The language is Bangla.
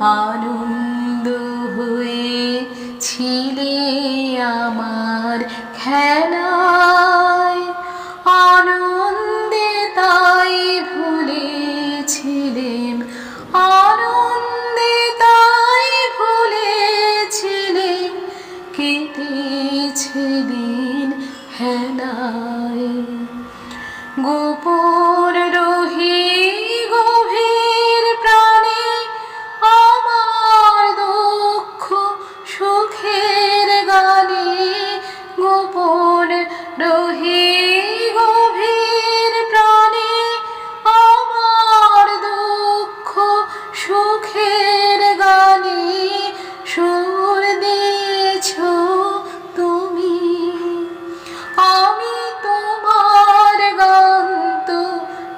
আনন্দ হয়ে ছিলে আমার খেলায়। আনন্দে তাই ভুলেছিলেন, আনন্দে তাই ভুলেছিলেন কেটেছে দিন হেলায়। গোপন